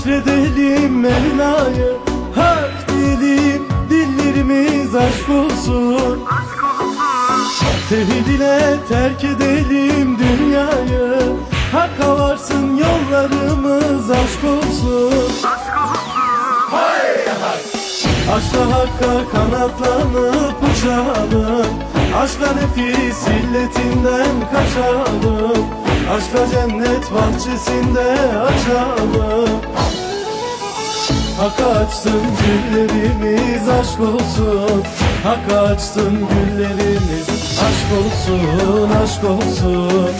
Şükredelim Mevla'yı. Hak diyelim dillerimiz aşk olsun. Tevhid ile terk edelim dünyayı. Hakka varsın yollarımız aşk olsun. Aşkla hakka kanatlanıp uçalım. Aşkla nefis illetinden kaçalım. Aşkla cennet bahçesinde açalım Hak açsın güllerimiz aşk olsun. Hak açsın güllerimiz aşk olsun aşk olsun